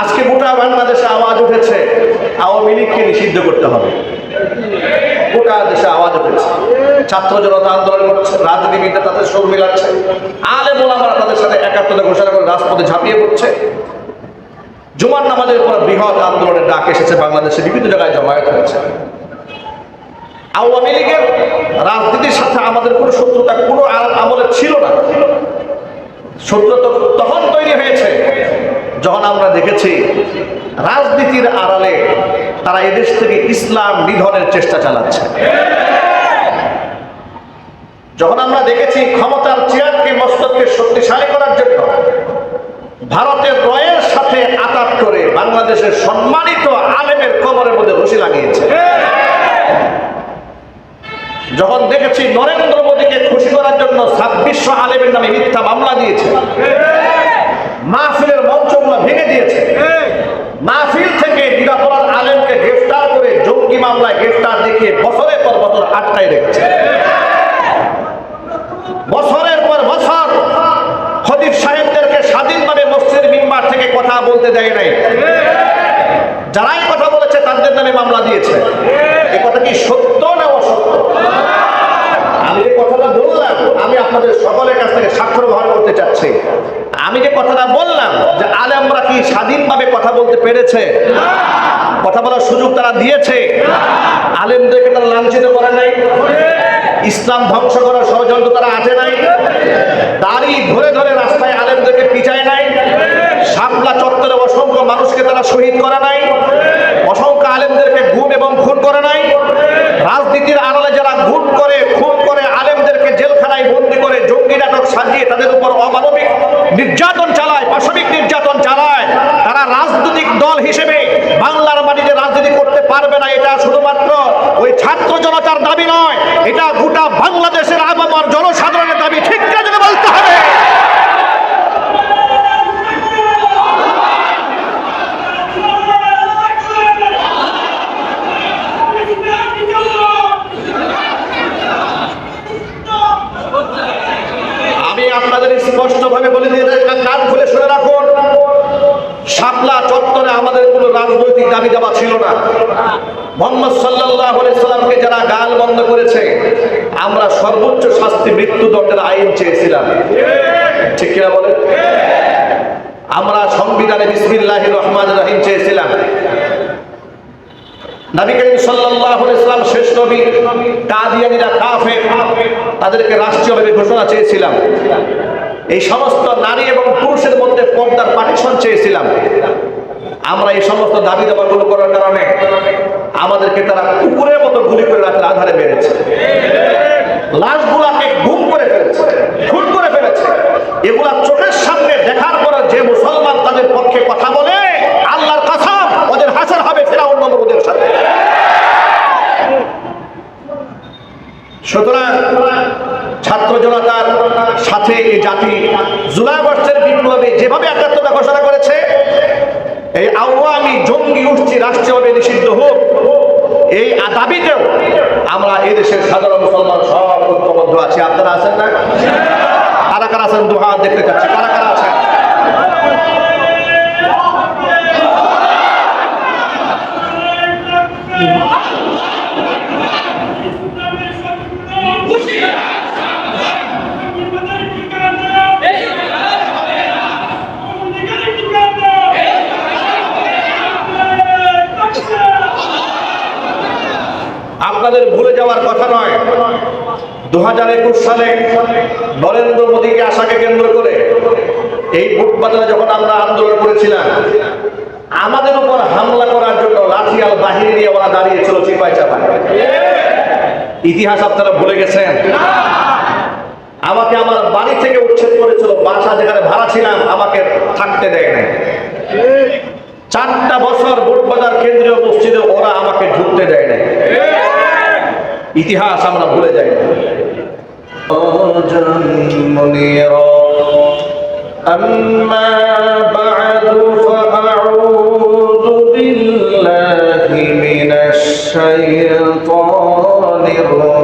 আজকে গোটা বাংলাদেশে আওয়াজ উঠেছে, আওয়ামী লীগকে নিষিদ্ধ করতে হবে। গোটা দেশে আওয়াজ উঠেছে। ছাত্র জনতা আন্দোলন করছে, রাজনীতিবিদরা তাদের সুর মিলাচ্ছে আলে মোলামারা তাদের সাথে একাত্মতা ঘোষণা করে রাজপথে ঝাঁপিয়ে পড়ছে। জুমার নামাজের পর বৃহৎ আন্দোলনের ডাক এসেছে বাংলাদেশে, বিভিন্ন জায়গায় জমায়েত হয়েছে। আওয়ামী লীগের রাজনীতির সাথে আমাদের কোনো শত্রুতা, কোনো আমলে ছিল না। শত্রুতা তখন তৈরি হয়েছে। যখন আমরা দেখেছি রাজনীতির আড়ালে তারা এদেশ থেকে ইসলাম নিধনের চেষ্টা চালাচ্ছে। যখন আমরা দেখেছি ক্ষমতার চেয়ারকে মস্তককে শক্তিশালী করার জন্য ভারতের রয়ের সাথে আঘাত করে বাংলাদেশের সম্মানিত আলেমের কবরের মধ্যে রশি লাগিয়েছে। যখন দেখেছি নরেন্দ্র মোদীকে খুশি করার জন্য ছাব্বিশশো আলেমের নামে মিথ্যা মামলা দিয়েছে। মাহফিলের মঞ্চগুলো ভেঙে দিয়েছে। মাহফিল থেকে নিরাপরাধ আলেমকে গ্রেফতার করে জঙ্গি মামলায় গ্রেফতার দেখিয়ে বছরের পর বছর আটকায় রেখেছে। বছরের পর বছর খতিব সাহেবদেরকে স্বাধীনভাবে মসজিদের মিম্বার থেকে কথা বলতে দেয় নাই। যারাই কথা বলেছে তাদের নামে মামলা দিয়েছে। এ কথা কি সত্য না অসত্য? আমি কথাটা আমি আপনাদের সকলের কাছ থেকে স্বাক্ষর গ্রহণ করতে চাচ্ছি। আমি যে কথাটা বললাম যে আলেমরা কি স্বাধীনভাবে কথা বলতে পেরেছে? কথা বলার সুযোগ তারা দিয়েছে? আলেমদেরকে তারা লাঞ্ছিত করে নাই? ইসলাম ধ্বংস করার ষড়যন্ত্র তারা আছে নাই? দাড়ি ধরে ধরে রাস্তায় আলেমদেরকে পিছায় নাই? শাপলা চত্বরে অসংখ্য মানুষকে তারা শহীদ করা নাই? অসংখ্য আলেমদেরকে গুম এবং খুন করে নাই রাজনীতির আড়ালে যারা গুম করে খুন করে আলেমদেরকে জেলখানায় বন্দি করে জঙ্গি নাটক সাজিয়ে তাদের উপর অমানবিক নির্যাতন চালায় পাশবিক নির্যাতন চালায় তারা রাজনৈতিক দল হিসেবে বাংলার মাটিতে রাজনীতি করতে পারবে না এটা শুধুমাত্র ওই জনতার দাবি নয়, এটা গোটা বাংলাদেশের আবামার জনসাধারণের দাবি। ঠিক কাজে বলতে হবে? আমি আপনাদের স্পষ্টভাবে বলে দিয়ে কান খুলে শুনে রাখুন। শাপলা চত্বরে আমাদের কোনো রাজনৈতিক দাবি দাবা ছিল না। মোহাম্মদ সাল্লাহ সাল্লামকে যারা গাল বন্ধ করেছে, আমরা সর্বোচ্চ শাস্তি মৃত্যুদণ্ডের আইন চেয়েছিলাম। ঠিক কিনা বলে আমরা সংবিধানে বিসমিল্লাহ রহমান রাহিম চেয়েছিলাম। নবী, কাদিয়ানীরা কাফের, তাদেরকে রাষ্ট্রীয়ভাবে ঘোষণা চেয়েছিলাম। এই সমস্ত নারী এবং পুরুষের মধ্যে পর্দার পার্টিশন চেয়েছিলাম। আমরা এই সমস্ত দাবি দাবাগুলো করার কারণে আমাদেরকে তারা কুকুরের মতো গুলি করে রাতের আধারে মেরেছে। লাশগুলাকে গুম করে ফেলেছে, খুন করে ফেলেছে। এগুলা চোখের সামনে দেখার পর যে মুসলমান তাদের পক্ষে কথা বলে, আল্লাহর কাসাম, ওদের হাসার হবে ফেরাউন নমরুদের সাথে। সুতরাং ছাত্র জনতার সাথে এই জাতি জুলাই বর্ষের বিপ্লবে যেভাবে একাত্মতা ঘোষণা করেছে, এই আওয়ামী জঙ্গি উঠছি রাষ্ট্রীয়ভাবে নিষিদ্ধ হোক, এই দাবিতেও আমরা এই দেশের সাধারণ মুসলমান সব ঐক্যবদ্ধ আছি। আপনারা আছেন না? কারা কারা আছেন? দু হাত দেখতে চাচ্ছি। কারা কারা আছেন আপনাদের ভুলে যাওয়ার কথা নয় দু হাজার একুশ সালে নরেন্দ্র মোদীকে আশাকে কেন্দ্র করে এই ফুটপাতে যখন আমরা আন্দোলন করেছিলাম, আমাদের উপর হামলা করার জন্য লাঠিয়াল বাহিনী নিয়ে ওরা দাঁড়িয়েছিল চিপাই চাপায় ইতিহাস আপনারা ভুলে গেছেন? আমাকে আমার বাড়ি থেকে উচ্ছেদ করেছিল, বাসা যেখানে ভাড়া ছিলাম, আমাকে থাকতে দেয় নাই। চারটা বছর বুটবাজার কেন্দ্রীয় মসজিদে ওরা আমাকে ঢুকতে দেয় নাই। ইতিহাস আমরা ভুলে যাই। না। منيرا أما بعد فأعوذ بالله من الشيطان الرجيم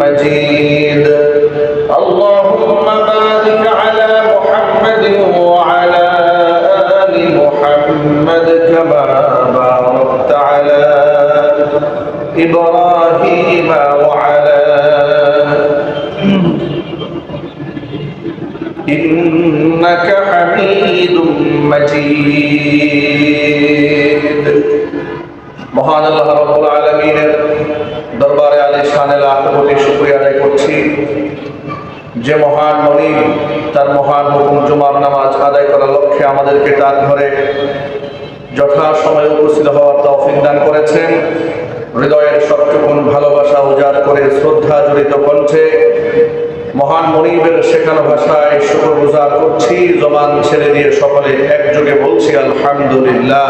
مجيد. اللهم بارك على محمد وعلى آل محمد كما باركت على إبراهيم وعلى إنك حميد مجيد. যে মহান মনিব তার মহান হুকুম জুমার নামাজ আদায় করার লক্ষ্যে আমাদেরকে তার ঘরে যথাসময়ে উপস্থিত হওয়ার তৌফিক দান করেছেন। হৃদয়ের সবটুকুন ভালোবাসা উজাড় করে শ্রদ্ধা জড়িত কণ্ঠে মহান মনিবের শেখানো ভাষায় শুক্র গুজার করছি। জবান ছেড়ে দিয়ে সকলে একযোগে বলছি, আলহামদুলিল্লাহ।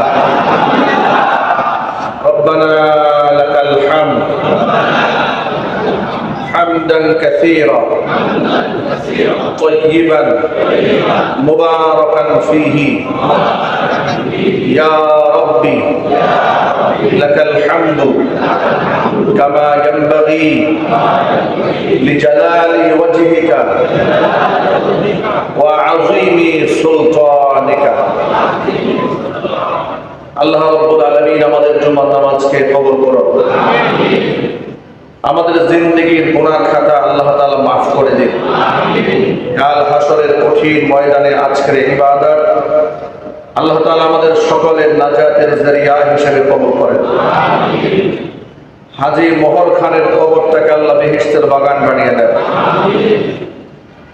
রব্বানা লাকাল হামদ। حمدا كثيرا طيبا مباركا فيه يا ربي لك الحمد كما ينبغي لجلال وجهك وعظيم سلطانك আল্লাহ রব্বুল আলমিন আমাদের জুমার নামাজকে কবর করো আমাদের জিন্দগির গুনার খাতা আল্লাহ তাআলা মাফ করে দিন। কাল হাসরের কঠিন ময়দানে আজকের ইবাদত আল্লাহ তালা আমাদের সকলের নাজাতের জরিয়া হিসেবে কবর করেন। হাজি মোহর খানের কবরটাকে আল্লাহ বেহিস্তের বাগান বানিয়ে দেন।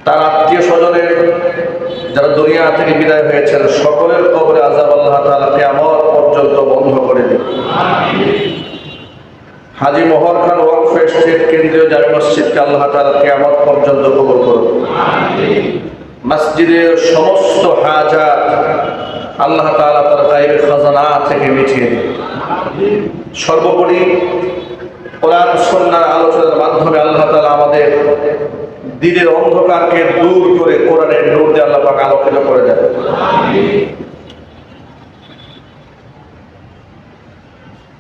তার আত্মীয় স্বজনের যারা দুনিয়া থেকে বিদায় হয়েছেন, সকলের কবরে আজাব আল্লাহ তাআলা কিয়ামত পর্যন্ত বন্ধ করে দিন। হাজি মোহর খান ওয়াকফ স্টেট কেন্দ্রীয় জামে মসজিদকে আল্লাহ তাআলা কিয়ামত পর্যন্ত কবুল করুন। মসজিদের সমস্ত হাজাত আল্লাহ তাআলা তার গায়েব খাজানা থেকে মিটিয়ে দিন। সর্বোপরি কোরআন সন্ন্যার আলোচনার মাধ্যমে আল্লাহ তালা আমাদের দিনের অন্ধকারকে দূর করে কোরআনের নূর দিয়ে আল্লাহ পাক আলোকিত করে দেন।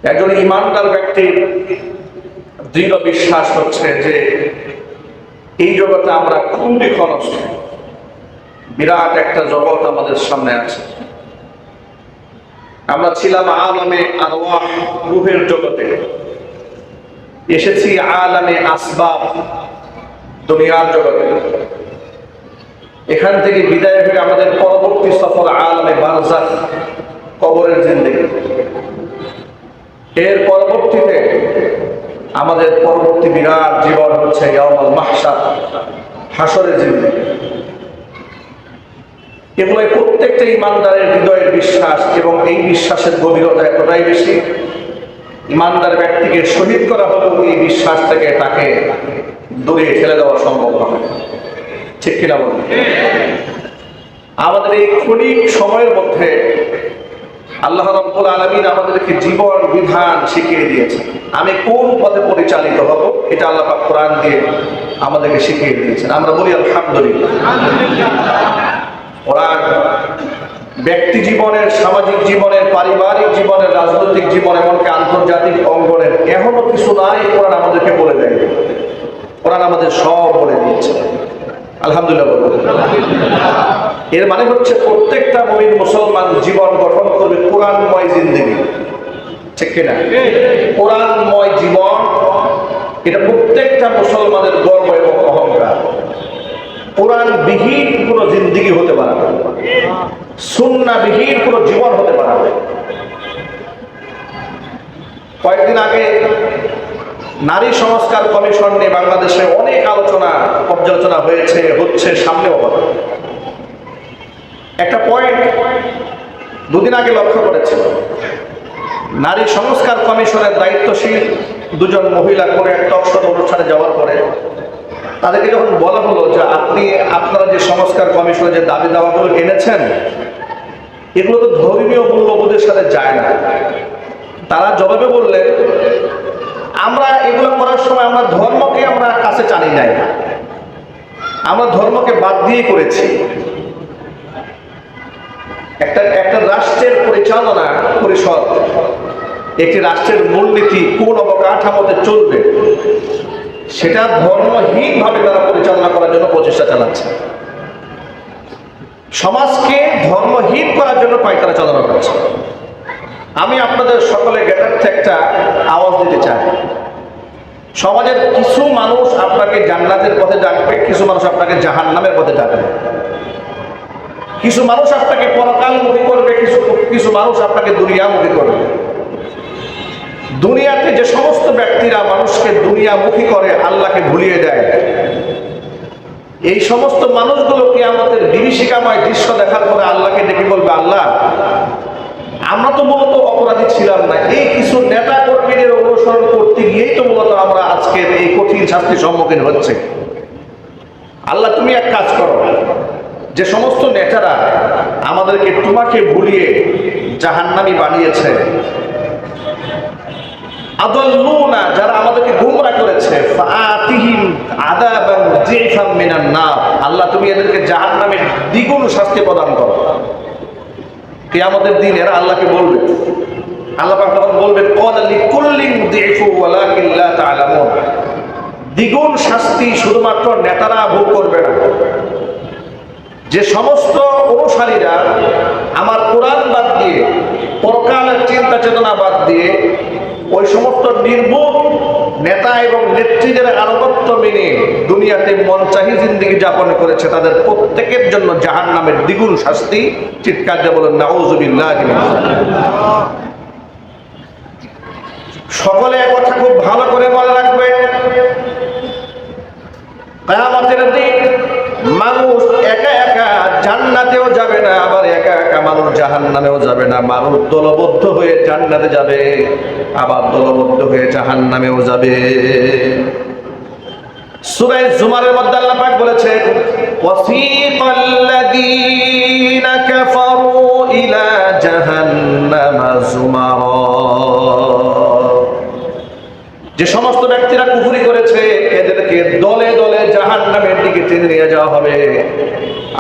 একজন ইমানদার ব্যক্তির দৃঢ় বিশ্বাস হচ্ছে যে এই জগতে আমরা খুবই ক্ষণস্ত বিরাট একটা জগৎ আমাদের সামনে আছে। আমরা ছিলাম আলামে আরওয়াহ রূহের জগতে। এসেছি আলামে আসবাব দুনিয়ার জগতে। এখান থেকে বিদায় হয়ে আমাদের পরবর্তী সফর আলমে বারজাক কবরের জিন্দেগি। এর পরবর্তীতে আমাদের পরবর্তী বিরাট জীবন হচ্ছে ইয়ামাল মাহসার হাসরের জিন্দেগি এগুলো প্রত্যেকটা ইমানদারের হৃদয়ের বিশ্বাস এবং এই বিশ্বাসের গভীরতা এতটাই বেশি, ইমানদার ব্যক্তিকে শহীদ করা হলেও এই বিশ্বাস থেকে তাকে দূরে ঠেলে দেওয়া সম্ভব নয়। ঠিক কিনা বলুন? আমাদের এই ক্ষণিক সময়ের মধ্যে আল্লাহ রাব্বুল আলামিন আমাদেরকে জীবন, বিধান শিখিয়ে দিয়েছে আমি কোন পথে পরিচালিত হব, এটা আল্লাহ কোরআন দিয়ে আমাদেরকে শিখিয়ে দিয়েছেন। আমরা বলি আলহামদুলিল্লাহ। কোরআন ব্যক্তি জীবনের, সামাজিক জীবনের, পারিবারিক জীবনের, রাজনৈতিক জীবন এমনকি আন্তর্জাতিক অঙ্গনের এখনও কিছু নাই, কোরআন আমাদেরকে বলে দেয়। কোরআন আমাদের সব বলে দিয়েছে। আলহামদুলিল্লাহ এর মানে হচ্ছে প্রত্যেকটা মমিন মুসলমান জীবন গঠন করবে কোরআনময় জিন্দেগি। ঠিক কিনা? কোরআনময় জীবন, এটা প্রত্যেকটা মুসলমানের গর্ব এবং অহংকার। কোরআন বিহীন কোনো জিন্দিগি হতে পারে না। সুন্না বিহীন কোনো জীবন হতে পারে না। কয়েকদিন আগে নারী সংস্কার কমিশন নিয়ে বাংলাদেশে অনেক আলোচনা, পর্যালোচনা হয়েছে, হচ্ছে, সামনেও হবে। একটা পয়েন্ট দুদিন আগে লক্ষ্য করেছে। নারী সংস্কার কমিশনের দায়িত্বশীল দুজন মহিলা করে এক টকশত অনুষ্ঠানে যাওয়ার পরে তাদেরকে যখন বলা হলো যে আপনি, আপনারা যে সংস্কার কমিশনের যে দাবি দাওয়াগুলো এনেছেন, এগুলো তো ধর্মীয় মূল্যবোধের সাথে যায় না। তারা জবাবে বললেন আমরা এগুলো করার সময় আমরা ধর্মকে আমরা কাছে টানি নাই। আমরা ধর্মকে বাদ দিয়ে করেছি। একটা একটা রাষ্ট্রের পরিচালনা পরিষদ, একটি রাষ্ট্রের মূলনীতি কোন অবকাঠামোতে চলবে, সেটা ধর্মহীনভাবে তারা পরিচালনা করার জন্য প্রচেষ্টা চালাচ্ছে। সমাজকে ধর্মহীন করার জন্য পায়তারা চালনা করছে। আমি আপনাদের সকলে জ্ঞাতার্থে একটা আওয়াজ দিতে চায়। সমাজের কিছু মানুষ আপনাকে জান্নাতের পথে ডাকবে, কিছু মানুষ আপনাকে জাহান্নামের পথে ডাকবে। কিছু মানুষ আপনাকে পরকালমুখী করবে, কিছু কিছু মানুষ আপনাকে দুনিয়ামুখী করবে। দুনিয়াতে যে সমস্ত ব্যক্তিরা মানুষকে দুনিয়ামুখী করে, আল্লাহকে ভুলিয়ে দেয়, এই সমস্ত মানুষগুলোকে আমাদের বিভীষিকাময় দৃশ্য দেখার পরে আল্লাহকে ডেকে বলবে, আল্লাহ আমরা তো মূলত অপরাধী ছিলাম না। এই কিছু নেতা কর্মীদের অনুসরণ করতে গিয়েই তো মূলত আমরা আজকের এই কঠিন শাস্তির সম্মুখীন হচ্ছে। আল্লাহ, তুমি এক কাজ করো। যে সমস্ত নেতারা আমাদেরকে তোমাকে ভুলিয়ে জাহান্নামি বানিয়েছে। আদল্লুনা, যারা আমাদেরকে গুমরা করেছে আল্লাহ, তুমি এদেরকে জাহান্নামের দ্বিগুণ শাস্তি প্রদান করো। কিয়ামতের দিন এরা আল্লাহকে বলবে। আল্লাহ পাক তখন তা'লামুন দ্বিগুণ শাস্তি শুধুমাত্র নেতারা ভোগ করবে না। যে সমস্ত অনুসারীরা আমার কোরআন বাদ দিয়ে, পরকালের চিন্তা চেতনা বাদ দিয়ে, ওই সমস্ত নির্মূল নেতা এবং নেত্রীদের আনুগত্য মেনে দুনিয়াতে মনচাহি জিন্দিগি যাপন করেছে তাদের প্রত্যেকের জন্য জাহান নামের দ্বিগুণ শাস্তি। চিৎকার দিয়ে বলেন নাউজুবিল্লাহ সকলে এক কথা খুব ভালো করে মনে রাখবেন কেয়ামতের দিন মানুষ একা একা জান্নাতেও যাবে না, আবার একা একা মানুষ জাহান্নামেও যাবে না। মানুষ দলবদ্ধ হয়ে জান্নাতে যাবে, আবার দলবদ্ধ হয়ে জাহান্নামেও যাবে। সূরা জুমারের মধ্যে আল্লাহ পাক বলেছেন, ওয়াসিকাল্লাযীনা কাফারু ইলা জাহান্নামা যুমারা যে সমস্ত ব্যক্তিরা কুফুরি করেছে এদেরকে দলে দলে জাহান নামের দিকে টেনে নিয়ে যাওয়া হবে।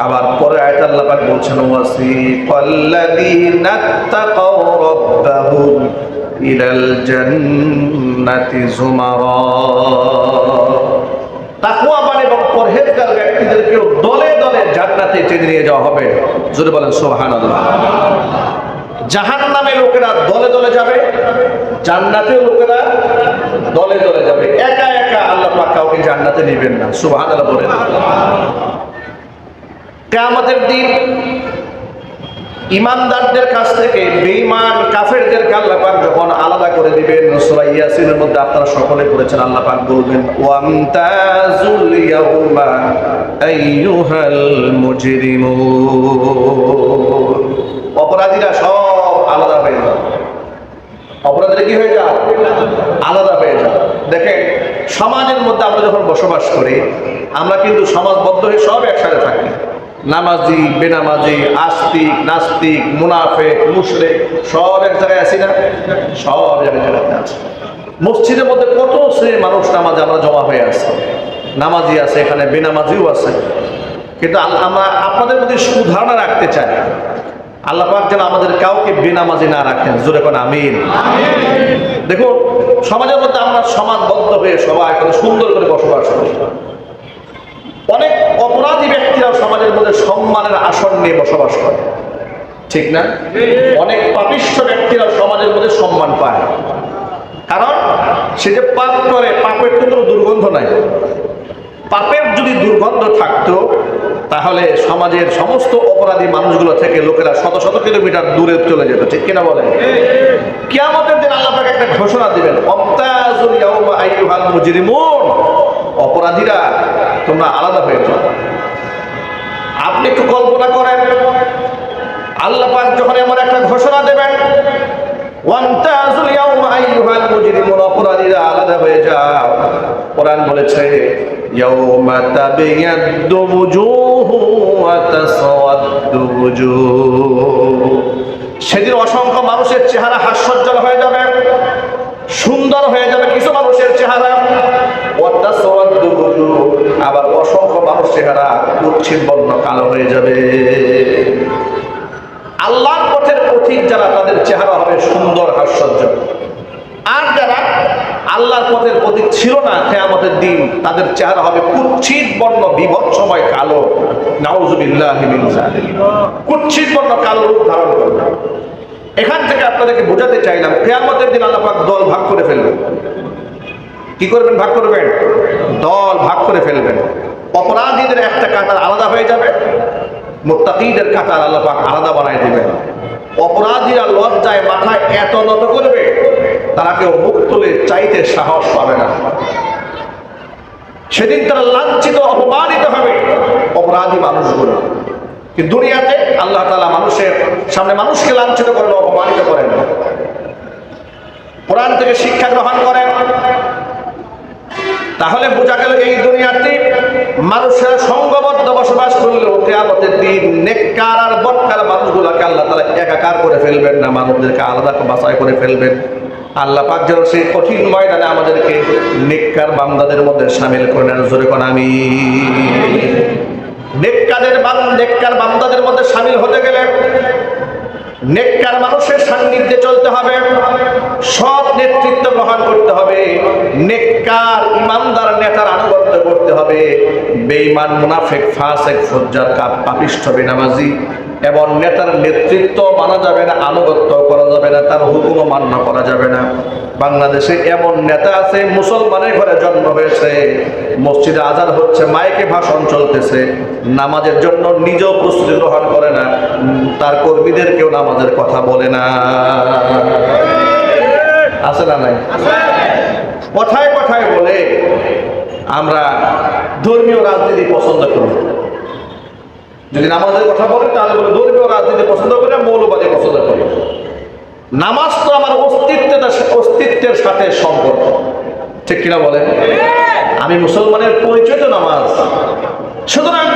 আবার পরে আয়াত আল্লাহ পাক বলছেন ওয়াসি ওয়াসিকাল্লাযীনা তাকাও রাব্বাহুম ইলাল জান্নাতি যুমারা। তাকওয়াবান এবং পরহেজগার ব্যক্তিদেরকেও দলে দলে জান্নাতে টেনে নিয়ে যাওয়া হবে। জোরে বলেন সুবহানাল্লাহ। জাহান নামে লোকেরা দলে দলে যাবে, জান্নাতে লোকেরা দলে দলে যাবে। একা একা আল্লাহ পাক কাউকে জান্নাতে নেবেন না, সুবহানাল্লাহ বলেন কিয়ামতের দিন ইমানদারদের কাছ থেকে, বেঈমান কাফেরদেরকে আল্লাহ পাক যখন আলাদা করে দিবেন, সূরা ইয়াসিনের মধ্যে আপনারা সকলে পড়েছেন, আল্লাহ পাক বলবেন ওয়ামতাজুল ইয়াউমা আইয়ুহাল মুজরিমুন। অপরাধীরা সব আলাদা হয়ে যাবে অপরাধীরা কি হয়ে যাও? আলাদা হয়ে যাও। দেখেন, সমাজের মধ্যে আমরা যখন বসবাস করি, আমরা কিন্তু সমাজবদ্ধ হয়ে সব একসাথে থাকি। নামাজি, বেনামাজি, আস্তিক, নাস্তিক, মুনাফেক, মুশরেক, সব এক জায়গায় আছি না? সব এক জায়গাতে আছে মসজিদের মধ্যে কত শ্রেণির মানুষ নামাজে আমরা জমা হয়ে আছে। নামাজি আছে, এখানে বেনামাজিও আছে। কিন্তু আমরা আপনাদের মধ্যে সুধারণা রাখতে চাই। আল্লাহ পাক যেন আমাদের কাউকে বেনামাজি না রাখেন। জোরে কোন আমিন। দেখুন, সমাজের মধ্যে আমরা সমাজবদ্ধ হয়ে সবাই কত সুন্দর করে বসবাস করি। অনেক অপরাধী ব্যক্তিরা সমাজের মধ্যে সম্মানের আসন নিয়ে বসবাস করে। ঠিক না? অনেক পাপিষ্ঠ ব্যক্তিরা সমাজের মধ্যে সম্মান পায়। কারণ সে যে পাপ করে, পাপের তো কোনো দুর্গন্ধ নাই। পাপের যদি দুর্গন্ধ থাকতো তাহলে সমাজের সমস্ত অপরাধী মানুষগুলো থেকে লোকেরা শত শত কিলোমিটার দূরে চলে যেত, ঠিক কিনা বলেন? কিয়ামতের দিন আল্লাহ একটা ঘোষণা দিবেন অপরাধীরা তোমরা আলাদা হয়ে যাও। আপনি একটু কল্পনা করেন, আল্লাহ পাক যখন এমন একটা ঘোষণা দেবেন, ওয়ান্তাজুল ইয়াউমা আইয়ুহাল মুজরিমুন, অপরাধীরা আলাদা হয়ে যাও। কোরআন বলেছে সেদিন অসংখ্য মানুষের চেহারা হাস্যজ্জ্বল হয়ে যাবে, সুন্দর হয়ে যাবে কিছু মানুষের চেহারা। আবার অসংখ্য মানুষ চেহারা বর্ণ কালো হয়ে যাবে। আল্লাহর পথের পথিক যারা তাদের চেহারা হবে সুন্দর, হাস্যোজ্জ্বল। আর যারা আল্লাহর পথের প্রতীক ছিল না, কেয়ামতের দিন তাদের চেহারা হবে কুচ্ছিত বর্ণ, বিভৎসময় কালো। নাউজুবিল্লাহি কুচ্ছিত বর্ণ, কালো রূপ ধারণ করবে। এখান থেকে আপনাদেরকে বোঝাতে চাইলাম, কেয়ামতের দিন আল্লাপাক দল ভাগ করে ফেলবেন। কি করবেন? ভাগ করবেন? দল ভাগ করে ফেলবেন। অপরাধীদের একটা কাতার আলাদা হয়ে যাবে, মুত্তাকিদের কাতার আল্লাপাক আলাদা বানায় দেবেন। অপরাধীরা লজ্জায় মাথায় এত নত করবে তারা কেউ মুখ তুলে চাইতে সাহস পাবে না। সেদিন তারা লাঞ্ছিত, অপমানিত হবে, অপরাধী মানুষগুলো। কিন্তু দুনিয়াতে আল্লাহ তালা মানুষের সামনে মানুষকে লাঞ্ছিত করেন, অপমানিত করেন। কোরআন থেকে শিক্ষা গ্রহণ করেন। তাহলে বোঝা গেল এই দুনিয়াতে মানুষের সঙ্গবদ্ধ বসবাস করলেও কেয়ামতের দিন নেককার আর বটকার মানুষগুলোকে আল্লাহ তালা একাকার করে ফেলবেন না মানুষদেরকে আলাদা বাছাই করে ফেলবেন। আল্লাহ পাক যেন সেই কঠিন ময়দানে আমাদেরকে নেককার বান্দাদের মধ্যে সামিল করে নেন। জোরে কোন আমি। নেককাদের বান নেককার বান্দাদের মধ্যে সামিল হতে গেলে নেককার মানুষের সান্নিধ্যে চলতে হবে। সৎ নেতৃত্ব গ্রহণ করতে হবে। নেককার ইমানদার নেতার আনুগত্য করতে হবে। বেঈমান, মুনাফেক, ফাসেক ফজ্জার কাপ পাপিষ্ঠ, বেনামাজি এবং নেতার নেতৃত্ব মানা যাবে না, আনুগত্য করা যাবে না, তার হুকুমও মান্য করা যাবে না। বাংলাদেশে এমন নেতা আছে, মুসলমানের ঘরে জন্ম হয়েছে, মসজিদে আজান হচ্ছে, মাইকে ভাষণ চলতেছে, নামাজের জন্য নিজেও প্রস্তুতি গ্রহণ করে না, তার কর্মীদের কেউ নামাজের কথা বলে না। আছে না নাই? কথায় কথায় বলে, আমরা ধর্মীয় রাজনীতি পছন্দ করি। যদি নামাজের কথা বলেন, তাহলে বলে ধর্মীয় রাজনীতি পছন্দ করে, মৌলবাদী পছন্দ করি। নামাজ তো আমার অস্তিত্বের অস্তিত্বের সাথে সম্পর্ক। ঠিক কিনা বলেন? আমি মুসলমানের পরিচয় তো নামাজ। সুতরাং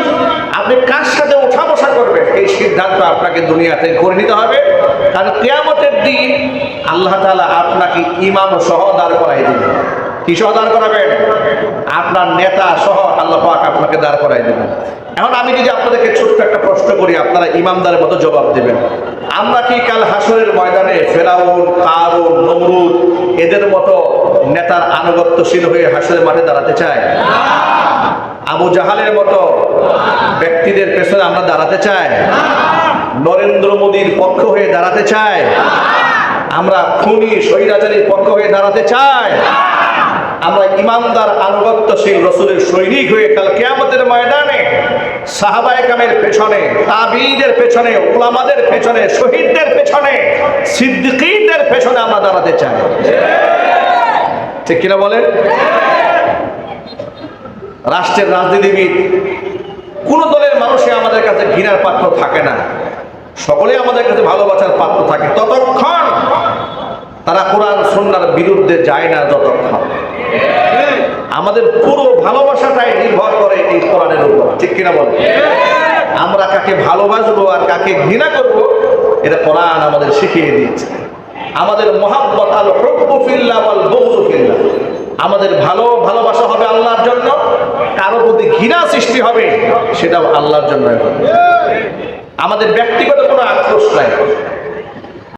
আপনি কার সাথে ওঠা বসা করবেন? এই সিদ্ধান্ত আপনাকে দুনিয়াতে করে নিতে হবে। কারণ কেয়ামতের দিন আল্লাহ তালা আপনাকে ইমাম সহ দাঁড় করাই দিবেন। কি সহ দাঁড় করাবেন? আপনার নেতা সহ আল্লাহ পাক আপনাকে দাঁড় করাই দেবেন। এখন আমি যদি আপনাদেরকে ছোট্ট একটা প্রশ্ন করি, আপনারা ইমামদারের মতো জবাব দেবেন। আমরা কি কাল হাসরের ময়দানে ফেরাউন, কারুন, নমরুদ এদের মতো নেতার আনুগত্যশীল হয়ে হাসরের মাঠে দাঁড়াতে চাই আবু জাহালের মতো ব্যক্তিদের পেছনে আমরা দাঁড়াতে চাই? নরেন্দ্র মোদীর পক্ষ হয়ে দাঁড়াতে চাই? আমরা খুনি, স্বৈরাচারীর পক্ষ হয়ে দাঁড়াতে চাই? আমরা ইমানদার আনুগত্যশীল রসুলের সৈনিক হয়ে কাল কেয়ামতের ময়দানে সাহাবায়কামের পেছনে, তাবিদের পেছনে ওলামাদের পেছনে, শহীদদের পেছনে, সিদ্দিকীদের পেছনে আমরা দাঁড়াতে চাই। ঠিক কিনা বলেন? রাষ্ট্রের রাজনীতিবিদ, কোন দলের মানুষে আমাদের কাছে ঘৃণার পাত্র থাকে না। সকলে আমাদের কাছে ভালোবাসার পাত্র থাকে। ততক্ষণ তারা কোরআন সন্ন্যার বিরুদ্ধে যায় না, যতক্ষণ। আমাদের পুরো ভালোবাসাটাই নির্ভর করে এই কোরআনের উপর। ঠিক কিনা বলে? আমরা কাকে ভালোবাসবো আর কাকে ঘৃণা করব, এটা কোরআন আমাদের শিখিয়ে দিচ্ছে আমাদের মহাব্বত আল হুব্বু ফিল্লাহ ওয়াল বুগযু ফিল্লাহ আমাদের ভালো ভালোবাসা হবে আল্লাহর জন্য, কারও প্রতি ঘৃণা সৃষ্টি হবে সেটা আল্লাহর জন্য আমাদের ব্যক্তিগত কোনো আক্রোশ নাই।